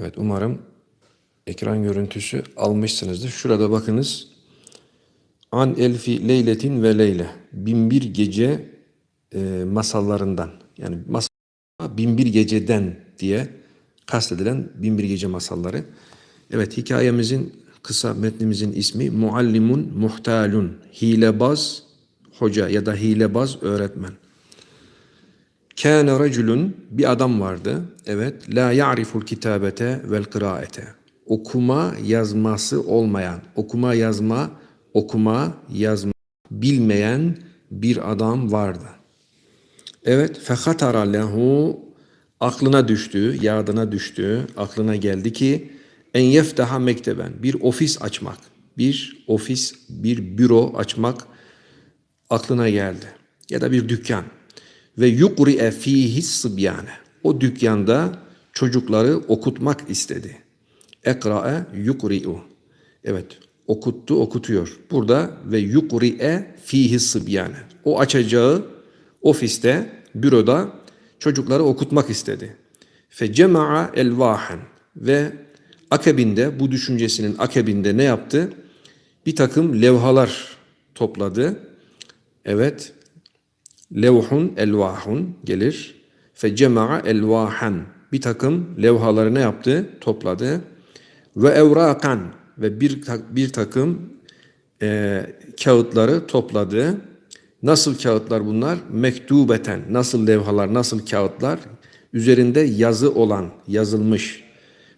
Evet umarım ekran görüntüsü almışsınızdır. Şurada bakınız. An elfi leyletin ve leyle. Binbir gece e, masallarından. Yani masal binbir geceden diye kastedilen binbir gece masalları. Evet hikayemizin kısa metnimizin ismi Muallimun Muhtalun. Hilebaz hoca ya da hilebaz öğretmen. Kâne raculun bir adam vardı. Evet. La ya'riful kitabete vel kıraete. Okuma yazması olmayan, okuma yazma, okuma yazma bilmeyen bir adam vardı. Evet. Fehatara lehu aklına düştü, yadına düştü, aklına geldi ki en yeftaha mekteben bir ofis açmak, bir ofis, bir büro açmak aklına geldi. Ya da bir dükkan. Ve yukri'e fihi sıbyane. O dükkanda çocukları okutmak istedi. Ekra'e yukri'u. Evet, okuttu, okutuyor. Burada ve yukri'e fihi sıbyane. O açacağı ofiste, büroda çocukları okutmak istedi. Fe cema'a elvahen ve akabinde bu düşüncesinin akabinde ne yaptı? Bir takım levhalar topladı. Evet, levhun elvahun gelir. Fe cema'a elvahan bir takım levhaları ne yaptı? Topladı. Ve evrakan ve bir, bir takım e, kağıtları topladı. Nasıl kağıtlar bunlar? Mektubeten. Nasıl levhalar, nasıl kağıtlar? Üzerinde yazı olan, yazılmış.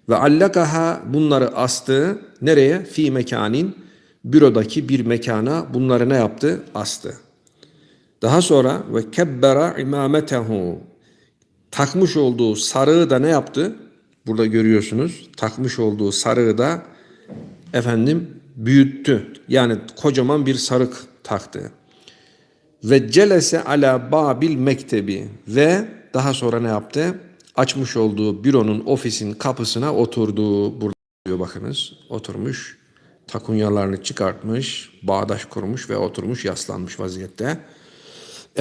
Ve allakaha bunları astı. Nereye? Fi mekanin. Bürodaki bir mekana bunları ne yaptı? Astı. Daha sonra ve kebbera imametehu takmış olduğu sarığı da ne yaptı? Burada görüyorsunuz. Takmış olduğu sarığı da efendim büyüttü. Yani kocaman bir sarık taktı. Ve celese ala babil mektebi ve daha sonra ne yaptı? Açmış olduğu büronun ofisin kapısına oturdu. Burada diyor bakınız. Oturmuş. Takunyalarını çıkartmış. Bağdaş kurmuş ve oturmuş yaslanmış vaziyette.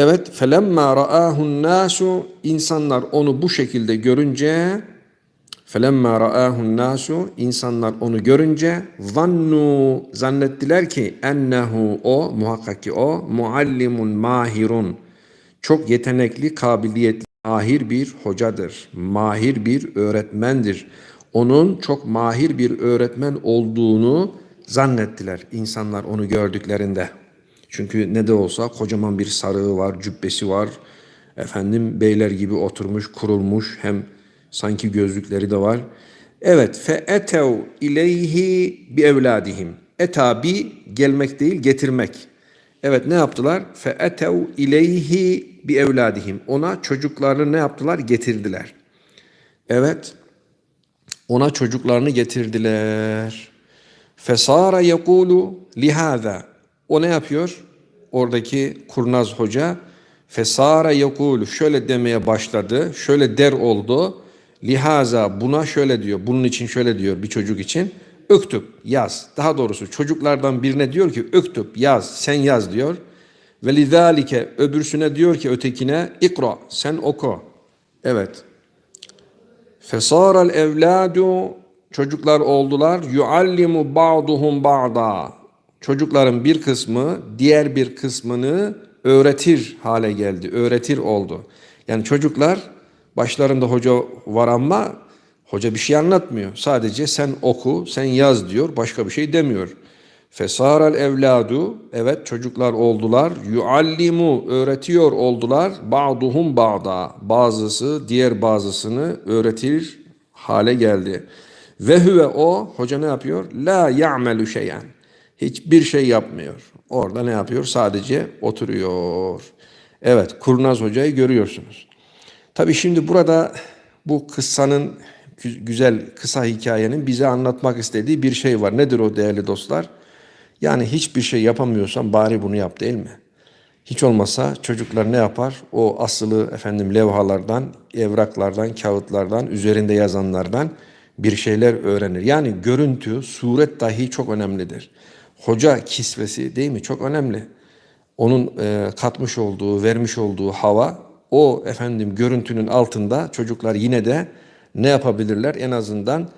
Evet, felemma ra'ahun nasu insanlar onu bu şekilde görünce felemma ra'ahun nasu insanlar onu görünce zannu zannettiler ki ennehu o muhakkak ki o muallimun mahirun çok yetenekli, kabiliyetli, mahir bir hocadır. Mahir bir öğretmendir. Onun çok mahir bir öğretmen olduğunu zannettiler insanlar onu gördüklerinde. Çünkü ne de olsa kocaman bir sarığı var, cübbesi var. Efendim beyler gibi oturmuş, kurulmuş. Hem sanki gözlükleri de var. Evet, fe etev ileyhi bi evladihim. Eta bi gelmek değil, getirmek. Evet ne yaptılar? Fe etev ileyhi bi evladihim. Ona çocuklarını ne yaptılar? Getirdiler. Evet. Ona çocuklarını getirdiler. Fesara yekulu lihaza. O ne yapıyor? Oradaki kurnaz hoca fesara yekulu şöyle demeye başladı. Şöyle der oldu. Lihaza buna şöyle diyor. Bunun için şöyle diyor bir çocuk için. Öktüp yaz. Daha doğrusu çocuklardan birine diyor ki öktüp yaz sen yaz diyor. Ve lidalike öbürsüne diyor ki ötekine ikra sen oku. Evet. Fesaral evladu çocuklar oldular. Yuallimu ba'duhum ba'da. Çocukların bir kısmı diğer bir kısmını öğretir hale geldi. Öğretir oldu. Yani çocuklar başlarında hoca var ama hoca bir şey anlatmıyor. Sadece sen oku, sen yaz diyor. Başka bir şey demiyor. Fesaral evladu evet çocuklar oldular. Yuallimu öğretiyor oldular. Ba'duhum ba'da bazısı diğer bazısını öğretir hale geldi. Ve huve o hoca ne yapıyor? La ya'melu şeyen. Hiçbir şey yapmıyor. Orada ne yapıyor? Sadece oturuyor. Evet, Kurnaz Hoca'yı görüyorsunuz. Tabii şimdi burada bu kıssanın güzel kısa hikayenin bize anlatmak istediği bir şey var. Nedir o değerli dostlar? Yani hiçbir şey yapamıyorsan bari bunu yap değil mi? Hiç olmasa çocuklar ne yapar? O asılı efendim levhalardan, evraklardan, kağıtlardan, üzerinde yazanlardan bir şeyler öğrenir. Yani görüntü, suret dahi çok önemlidir. Hoca kisvesi değil mi? Çok önemli. Onun e, katmış olduğu, vermiş olduğu hava o efendim görüntünün altında çocuklar yine de ne yapabilirler? En azından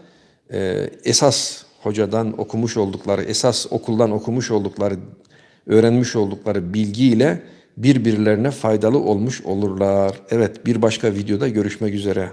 e, esas hocadan okumuş oldukları, esas okuldan okumuş oldukları, öğrenmiş oldukları bilgiyle birbirlerine faydalı olmuş olurlar. Evet bir başka videoda görüşmek üzere.